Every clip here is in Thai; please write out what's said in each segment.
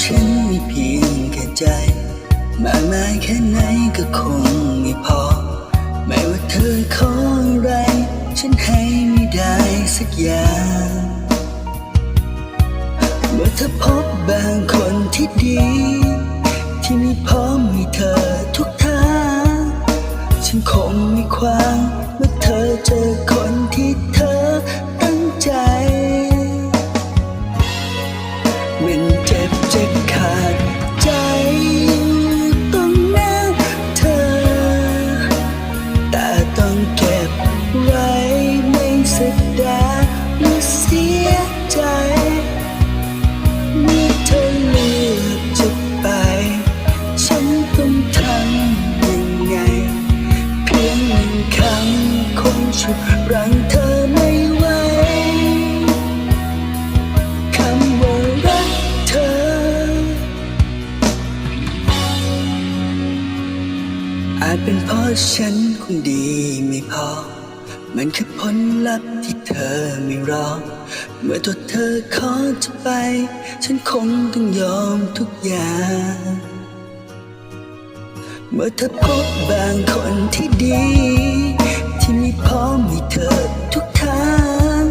ฉันมีเพียงแค่ใจมากมายแค่ไหนก็คงไม่พอ ไม่ว่าเธอขออะไร ฉันให้ไม่ได้สักอย่างเมื่อเธอพบบางคนที่ดี ที่ไม่พร้อมให้เธอทุกทาง ฉันคงม่ควางเมื่อเธอเจอคนที่ ใจเมื่อเธอเลือกจะไป ฉันต้องทำยังไง เพียงหนึ่งคำคงฉุดรังเธอไม่ไหวคำว่ารักเธอ อาจเป็นเพราะฉันคงดีไม่พอ มันคือผลลัพธ์ที่เธอไม่รอ เมื่อตัวเธอขอจะไป ฉันคงต้องยอมทุกอย่าง เมื่อเธอพบบางคนที่ดี ที่ม่พร้อมให้เธอทุกทาง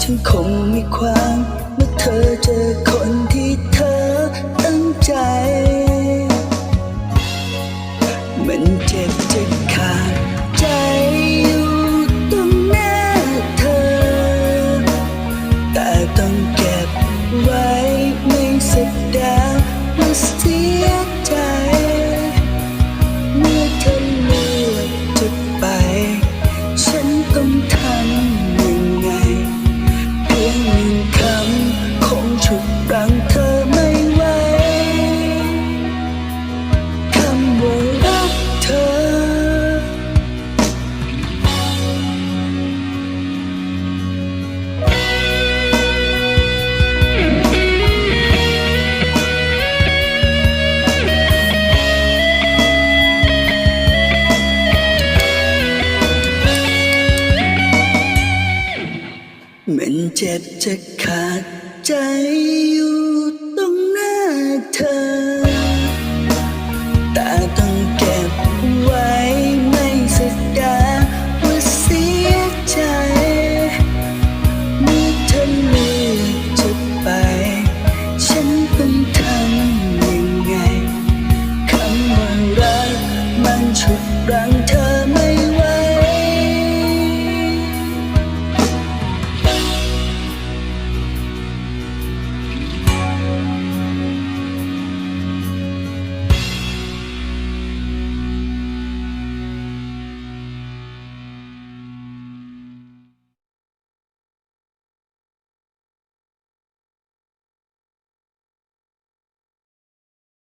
ฉันคงม่ควางเมื่อเธอเจอคน มันเจ็บจะขาดใจอยู่